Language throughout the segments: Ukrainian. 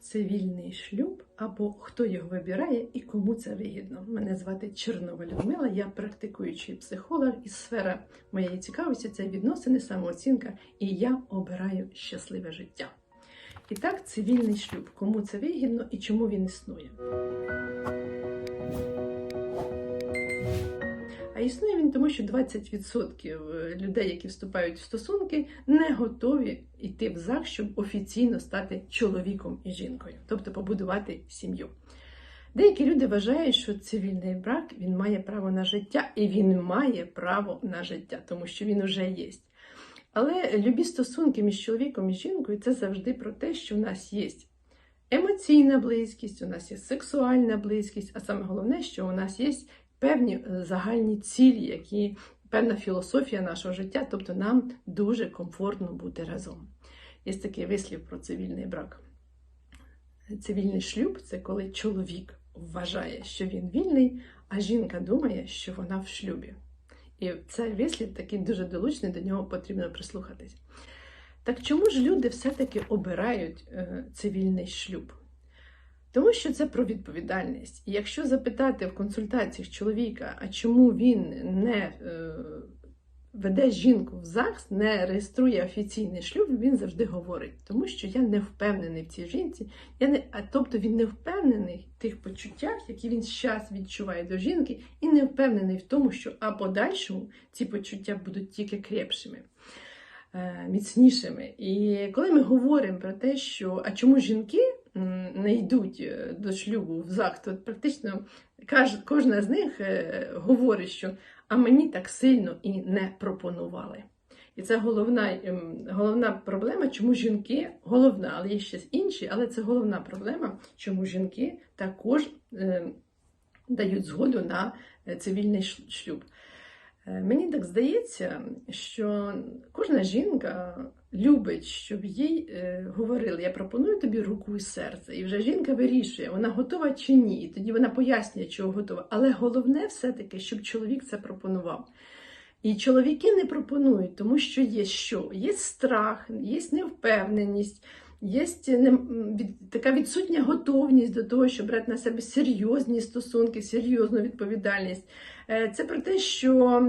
цивільний шлюб або хто його вибирає і кому це вигідно. Мене звати Чернова Людмила, я практикуючий психолог, і сфера моєї цікавості це відносини, самооцінка, і я обираю щасливе життя. І так, цивільний шлюб, кому це вигідно і чому він існує. А існує він тому, що 20% людей, які вступають в стосунки, не готові йти в ЗАГС, щоб офіційно стати чоловіком і жінкою, тобто побудувати сім'ю. Деякі люди вважають, що цивільний брак він має право на життя, і він має право на життя, тому що він уже є. Але любі стосунки між чоловіком і жінкою це завжди про те, що в нас є емоційна близькість, у нас є сексуальна близькість, а саме головне, що у нас є певні е, загальні цілі, які певна філософія нашого життя, тобто нам дуже комфортно бути разом. Є такий вислів про цивільний брак. Цивільний шлюб це коли чоловік вважає, що він вільний, а жінка думає, що вона в шлюбі. І цей вислів такий дуже долучний, до нього потрібно прислухатись. Так чому ж люди все-таки обирають е, цивільний шлюб? Тому що це про відповідальність. І якщо запитати в консультаціях чоловіка, а чому він не е, веде жінку в ЗАГС, не реєструє офіційний шлюб, він завжди говорить, тому що я не впевнений в цій жінці, я не, а тобто він не впевнений в тих почуттях, які він зараз відчуває до жінки, і не впевнений в тому, що а подальшому ці почуття будуть тільки крепшими. е, Міцнішими. І коли ми говоримо про те, що а чому жінки не йдуть е, до шлюбу в то практично кожна з них е, говорить, що а мені так сильно і не пропонували. І це головна, ем, головна проблема, чому жінки, головна, але є ще інші, але це головна проблема, чому жінки також е, дають згоду на е, цивільний шлюб. Е, Мені так здається, що кожна жінка любить, щоб їй е, говорили: я пропоную тобі руку і серце. І вже жінка вирішує, вона готова чи ні. І тоді вона пояснює, чого готова. Але головне все-таки, щоб чоловік це пропонував. І чоловіки не пропонують, тому що є що? Є страх, є невпевненість, є така відсутня готовність до того, щоб брати на себе серйозні стосунки, серйозну відповідальність. Е, Це про те, що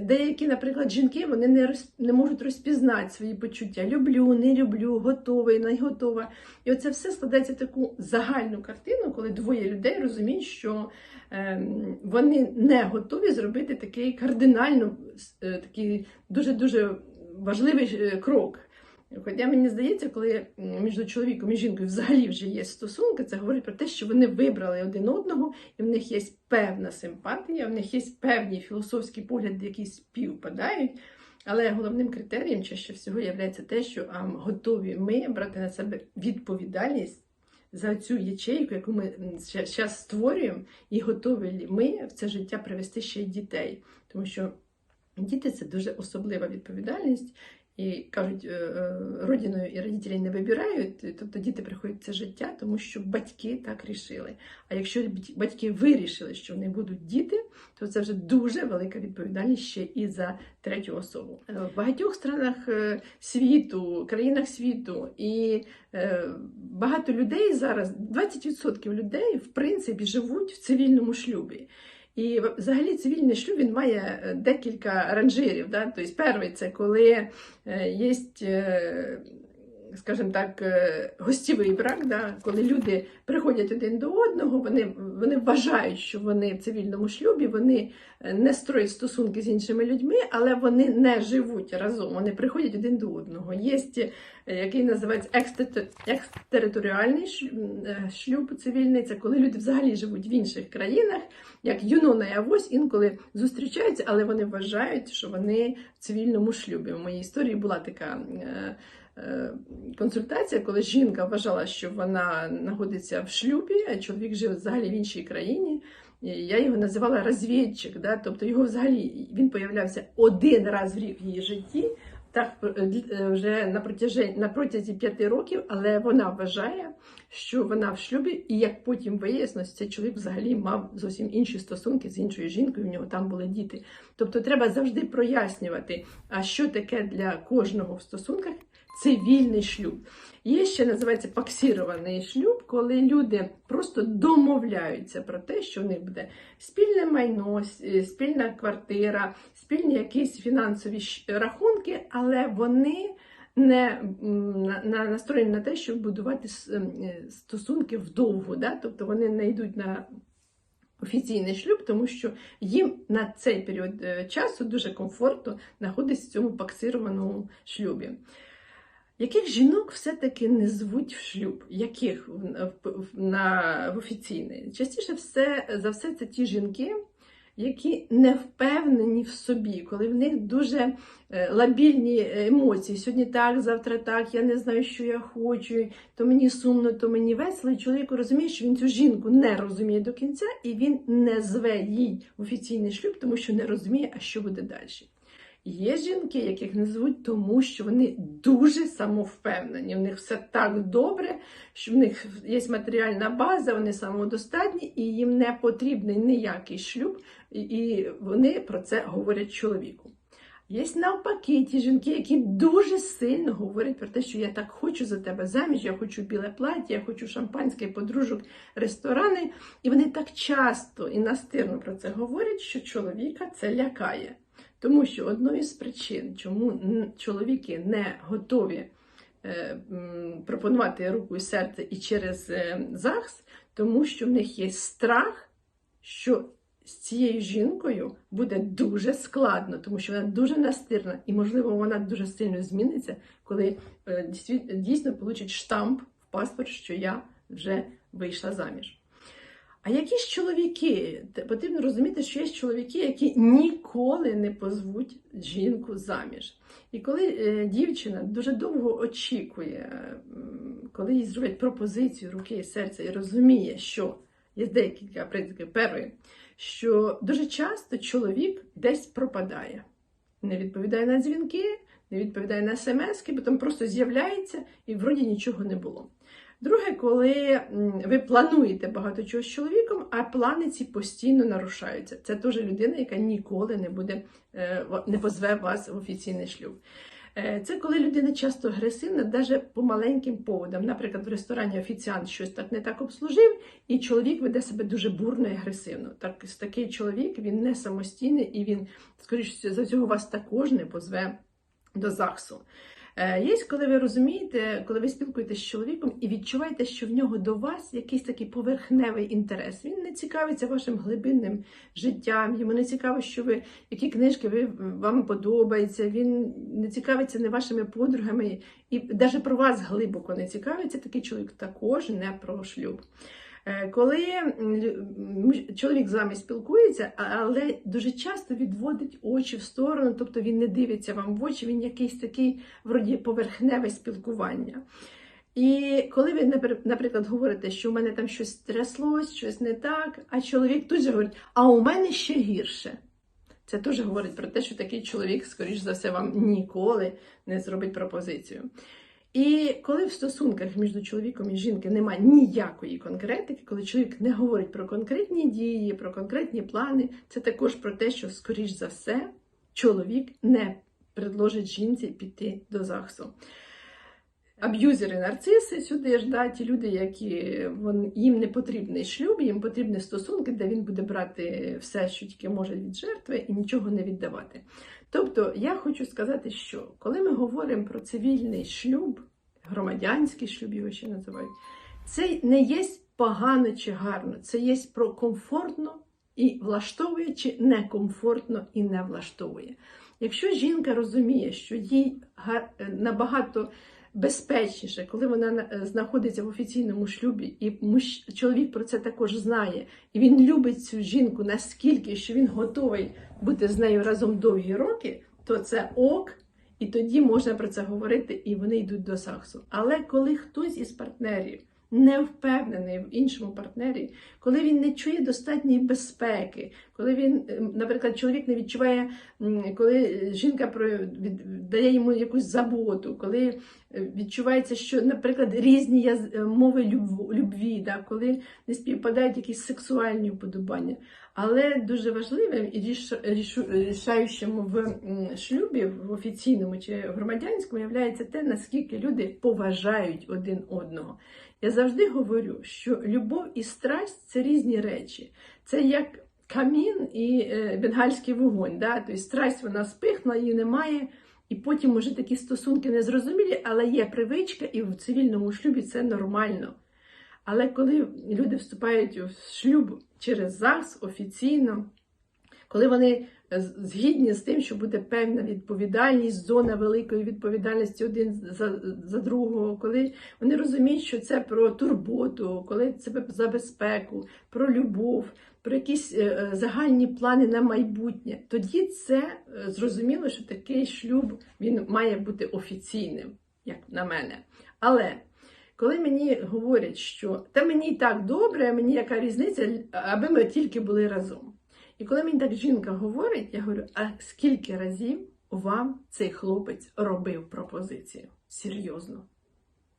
деякі, наприклад, жінки вони не, роз, не можуть розпізнати свої почуття. Люблю, не люблю, готовий, не готова. І оце все складається в таку загальну картину, коли двоє людей розуміють, що ем, вони не готові зробити такий кардинально е, такий дуже-дуже важливий е, крок. Хоча мені здається, коли між чоловіком і жінкою взагалі вже є стосунки, це говорить про те, що вони вибрали один одного, і в них є певна симпатія, в них є певні філософські погляди, які співпадають. Але головним критерієм чаще всього є те, що а, готові ми брати на себе відповідальність за цю ячейку, яку ми зараз створюємо, і готові ми в це життя привести ще й дітей. Тому що діти це дуже особлива відповідальність. І кажуть, е, е, родиною і родителі не вибирають, тобто діти приходять в це життя, тому що батьки так рішили. А якщо бать- батьки вирішили, що вони будуть діти, то це вже дуже велика відповідальність ще і за третю особу. Е, В багатьох странах е, світу, країнах світу і е, багато людей зараз, 20% людей, в принципі, живуть в цивільному шлюбі. І взагалі цивільний шлюб він має е, декілька ранжирів. Да? Тобто, перший це коли є, скажімо так, е, гостєвий брак, да? коли люди приходять один до одного, вони, вони вважають, що вони в цивільному шлюбі, вони е, не строять стосунки з іншими людьми, але вони не живуть разом, вони приходять один до одного. Є який називається екстер- екстериторіальний е, шлюб цивільний, це коли люди взагалі живуть в інших країнах, як Юнона і Авось інколи зустрічаються, але вони вважають, що вони в цивільному шлюбі. У моїй історії була така. Е, Консультація, коли жінка вважала, що вона знаходиться в шлюбі, а чоловік жив взагалі в іншій країні. Я його називала розвідчик, да? тобто його взагалі він появлявся один раз в рік в її житті, так е, е, вже на протязі, на протязі п'яти років, але вона вважає, що вона в шлюбі, і як потім вияснилось, цей чоловік взагалі мав зовсім інші стосунки з іншою жінкою, в нього там були діти. Тобто треба завжди прояснювати, а що таке для кожного в стосунках цивільний шлюб. Є ще називається паксірований шлюб, коли люди просто домовляються про те, що в них буде спільне майно, е, спільна квартира, спільні якісь фінансові рахунки, але вони не настроєні на те, щоб будувати е, стосунки вдовго. Да? Тобто вони не йдуть на офіційний шлюб, тому що їм на цей період е, часу дуже комфортно знаходитися в цьому паксированому шлюбі. Яких жінок все-таки не звуть в шлюб? Яких в, в, на, в офіційний? Частіше все, за все це ті жінки, які не впевнені в собі, коли в них дуже е, лабільні емоції. Сьогодні так, завтра так, я не знаю, що я хочу, то мені сумно, то мені весело. І чоловік розуміє, що він цю жінку не розуміє до кінця, і він не зве їй в офіційний шлюб, тому що не розуміє, а що буде далі. Є жінки, яких не звуть, тому що вони дуже самовпевнені. В них все так добре, що в них є матеріальна база, вони самодостатні, і їм не потрібний ніякий шлюб, і вони про це говорять чоловіку. Є навпаки ті жінки, які дуже сильно говорять про те, що я так хочу за тебе заміж, я хочу біле плаття, я хочу шампанське, подружок, ресторани. І вони так часто і настирно про це говорять, що чоловіка це лякає. Тому що одною з причин, чому чоловіки не готові е, пропонувати руку і серце і через е, ЗАГС, тому що в них є страх, що з цією жінкою буде дуже складно, тому що вона дуже настирна, і, можливо, вона дуже сильно зміниться, коли е, дійсно получить штамп в паспорт, що я вже вийшла заміж. А які ж чоловіки? Потрібно розуміти, що є чоловіки, які ніколи не позвуть жінку заміж. І коли е, дівчина дуже довго очікує, коли їй зроблять пропозицію руки і серця, і розуміє, що є декілька признаків. Перший, що дуже часто чоловік десь пропадає, не відповідає на дзвінки, не відповідає на смски, потім просто з'являється і вроді нічого не було. Друге, коли ви плануєте багато чого з чоловіком, а плани ці постійно нарушаються. Це теж людина, яка ніколи не буде е, не позве вас в офіційний шлюб. Е, Це коли людина часто агресивна, навіть по маленьким поводам. Наприклад, в ресторані офіціант щось так не так обслужив, і чоловік веде себе дуже бурно і агресивно. Так, такий чоловік він не самостійний і він, скоріше за цього, вас також не позве до ЗАГСу. Е, Є, коли ви розумієте, коли ви спілкуєтесь з чоловіком і відчуваєте, що в нього до вас якийсь такий поверхневий інтерес. Він не цікавиться вашим глибинним життям, йому не цікаво, що ви, які книжки ви, вам подобаються, він не цікавиться не вашими подругами, і навіть про вас глибоко не цікавиться, такий чоловік також не про шлюб. Е, Коли чоловік з вами спілкується, але дуже часто відводить очі в сторону, тобто він не дивиться вам в очі, він якийсь такий вроді поверхневе спілкування. І коли ви, наприклад, говорите, що у мене там щось тряслось, щось не так, а чоловік тут же говорить, а у мене ще гірше. Це теж говорить про те, що такий чоловік, скоріш за все, вам ніколи не зробить пропозицію. І коли в стосунках між чоловіком і жінкою немає ніякої конкретики, коли чоловік не говорить про конкретні дії, про конкретні плани, це також про те, що, скоріш за все, чоловік не предложить жінці піти до ЗАГСу. Аб'юзери, нарциси сюди ж да, ті люди, які вон, їм не потрібний шлюб, їм потрібні стосунки, де він буде брати все, що тільки може від жертви, і нічого не віддавати. Тобто, я хочу сказати, що коли ми говоримо про цивільний шлюб, громадянський шлюб його ще називають, це не є погано чи гарно, це є про комфортно і влаштовує, чи некомфортно і не влаштовує. Якщо жінка розуміє, що їй га- набагато безпечніше, коли вона е, знаходиться в офіційному шлюбі, і муж- чоловік про це також знає, і він любить цю жінку настільки, що він готовий бути з нею разом довгі роки, то це ок, і тоді можна про це говорити, і вони йдуть до саксу. Але коли хтось із партнерів не впевнений в іншому партнері, коли він не чує достатньої безпеки, коли він, е, наприклад, чоловік не відчуває, коли жінка дає йому якусь заботу, коли е, відчувається, що, наприклад, різні е, мови любві, да, коли не співпадають якісь сексуальні вподобання. Але дуже важливим і рішаючим в шлюбі, в офіційному чи громадянському, є те, наскільки люди поважають один одного. Я завжди говорю, що любов і страсть це різні речі. Це як камін і е, бенгальський вогонь. Да? Тобто страсть вона спихнула, її немає. І потім може такі стосунки незрозумілі, але є привичка, і в цивільному шлюбі це нормально. Але коли люди вступають в шлюб через ЗАГС офіційно, коли вони згідні з тим, що буде певна відповідальність, зона великої відповідальності один за, за другого, коли вони розуміють, що це про турботу, коли це за безпеку, про любов, про якісь е, е, загальні плани на майбутнє, тоді це е, зрозуміло, що такий шлюб він має бути офіційним, як на мене. Але коли мені говорять, що та мені і так добре, мені яка різниця, аби ми тільки були разом. І коли мені так жінка говорить, я говорю, а скільки разів вам цей хлопець робив пропозицію? Серйозно.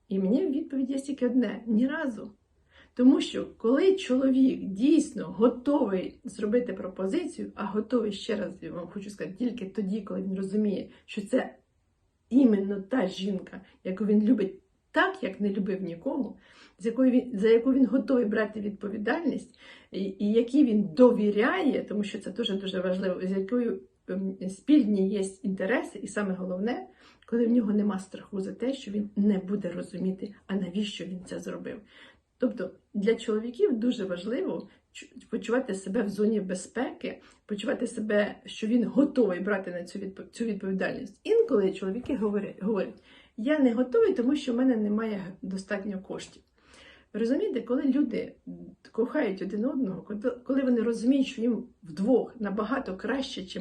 І мені відповідь є тільки одне: ні разу. Тому що коли чоловік дійсно готовий зробити пропозицію, а готовий ще раз я вам хочу сказати, тільки тоді, коли він розуміє, що це іменно та жінка, яку він любить так, як не любив нікого, з якою він, за яку він готовий брати відповідальність, і, і якій він довіряє, тому що це дуже дуже важливо, з якою ем, спільні є інтереси, і саме головне, коли в нього нема страху за те, що він не буде розуміти, а навіщо він це зробив. Тобто для чоловіків дуже важливо почувати себе в зоні безпеки, почувати себе, що він готовий брати на цю цю відповідальність. Інколи чоловіки говорять, я не готовий, тому що в мене немає достатньо коштів. Ви Розумієте, коли люди кохають один одного, коли- вони розуміють, що їм вдвох набагато краще, ніж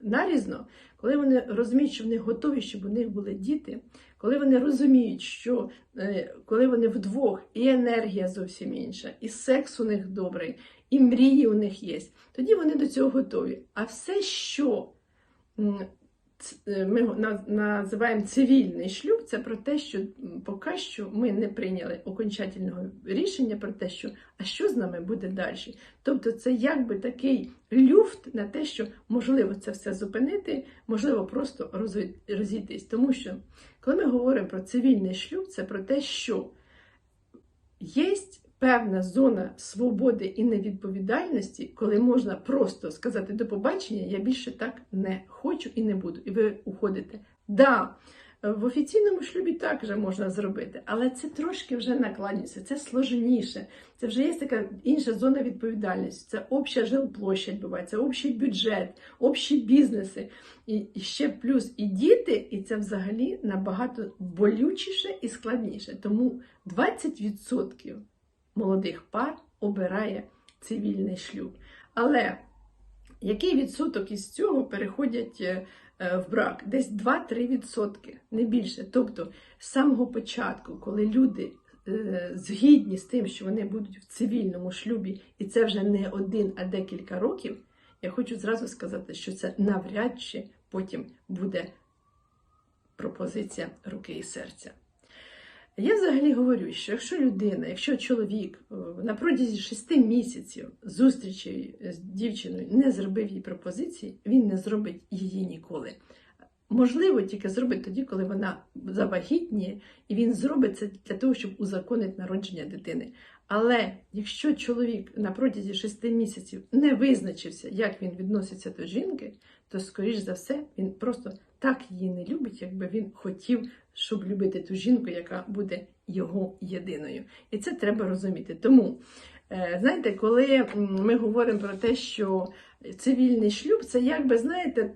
нарізно, коли вони розуміють, що вони готові, щоб у них були діти, коли вони розуміють, що е, коли вони вдвох, і енергія зовсім інша, і секс у них добрий, і мрії у них є, тоді вони до цього готові. А все, що ми го- називаємо цивільний шлюб, це про те, що поки що ми не прийняли окончательного рішення про те, що а що з нами буде далі. Тобто, це якби такий люфт на те, що можливо це все зупинити, можливо, просто розійтись. Тому що коли ми говоримо про цивільний шлюб, це про те, що є певна зона свободи і невідповідальності, коли можна просто сказати до побачення, я більше так не хочу і не буду. І ви уходите. Да, в офіційному шлюбі так вже можна зробити, але це трошки вже накладніше, це сложніше. Це вже є така інша зона відповідальності. Це обща жилплощадь буває, це общий бюджет, общі бізнеси. І ще плюс і діти, і це взагалі набагато болючіше і складніше. Тому 20% молодих пар обирає цивільний шлюб. Але який відсоток із цього переходять е, е, в брак? Десь 2-3 відсотки, не більше. Тобто, з самого початку, коли люди е, згідні з тим, що вони будуть в цивільному шлюбі, і це вже не один, а декілька років, я хочу зразу сказати, що це навряд чи потім буде пропозиція руки і серця. Я взагалі говорю, що якщо людина, якщо чоловік е, на протязі шести місяців зустрічі з дівчиною не зробив їй пропозиції, він не зробить її ніколи. Можливо, тільки зробить тоді, коли вона завагітніє, і він зробить це для того, щоб узаконити народження дитини. Але якщо чоловік на протязі шести місяців не визначився, як він відноситься до жінки, то, скоріш за все, він просто так її не любить, якби він хотів, щоб любити ту жінку, яка буде його єдиною. І це треба розуміти. Тому, е, знаєте, коли ми говоримо про те, що цивільний шлюб, це якби, знаєте,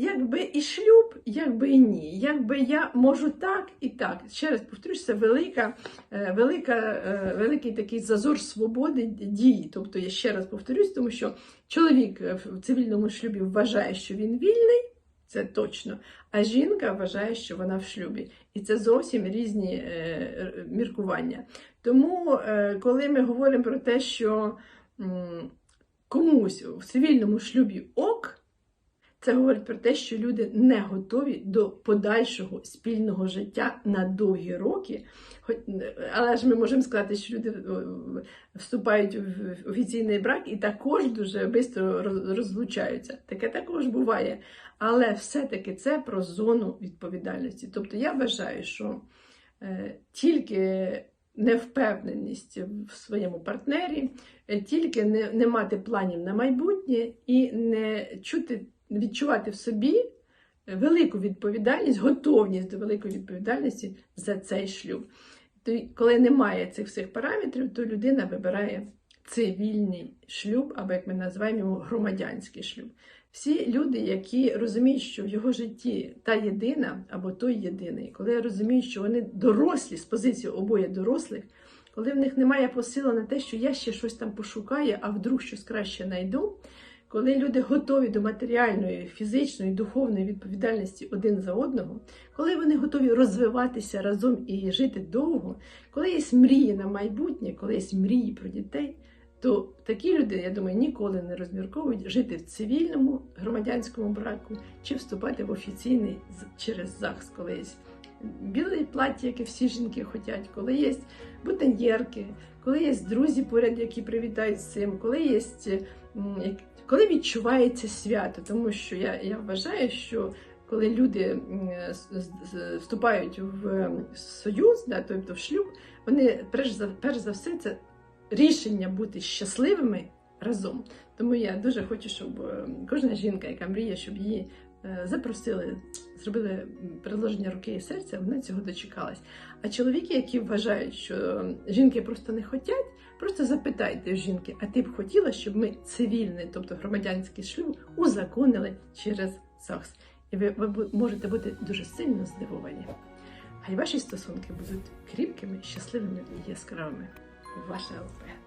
Якби і шлюб, якби і ні. Якби я можу так і так. Ще раз повторюсь, це велика, е, велика, е, великий такий зазор свободи дії. Тобто, я ще раз повторюсь, тому що чоловік в цивільному шлюбі вважає, що він вільний, це точно, а жінка вважає, що вона в шлюбі. І це зовсім різні е, міркування. Тому, е, коли ми говоримо про те, що м, комусь в цивільному шлюбі ок, це говорить про те, що люди не готові до подальшого спільного життя на довгі роки. Але ж ми можемо сказати, що люди е, вступають в офіційний брак і також дуже швидко розлучаються. Таке також буває. Але все-таки це про зону відповідальності. Тобто я вважаю, що е, тільки невпевненість в своєму партнері, е, тільки не, не мати планів на майбутнє і не чути, відчувати в собі велику відповідальність, готовність до великої відповідальності за цей шлюб. То коли немає цих всіх параметрів, то людина вибирає цивільний шлюб, або як ми називаємо його громадянський шлюб. Всі люди, які розуміють, що в його житті та єдина або той єдиний, коли розуміють, що вони дорослі з позиції обоє дорослих, коли в них немає посилу на те, що я ще щось там пошукаю, а вдруг щось краще знайду, коли люди готові до матеріальної, фізичної, духовної відповідальності один за одного, коли вони готові розвиватися разом і жити довго, коли є мрії на майбутнє, коли є мрії про дітей, то такі люди, я думаю, ніколи не розмірковують жити в цивільному громадянському браку чи вступати в офіційний через ЗАГС, коли є біле плаття, яке всі жінки хочуть, коли є бутоньєрки, коли є друзі поряд, які привітають з цим, коли є коли відчувається свято, тому що я, я вважаю, що коли люди вступають в союз, да, тобто в шлюб, вони перш за перш за все це рішення бути щасливими разом. Тому я дуже хочу, щоб кожна жінка, яка мріє, щоб її запросили, зробили предложення руки і серця, вона цього дочекалась. А чоловіки, які вважають, що е, жінки просто не хочуть, просто запитайте жінки, а ти б хотіла, щоб ми цивільний, тобто громадянський шлюб, узаконили через ЗАГС? І ви, ви можете бути дуже сильно здивовані. Хай ваші стосунки будуть кріпкими, щасливими і яскравими. Ваша ЛП.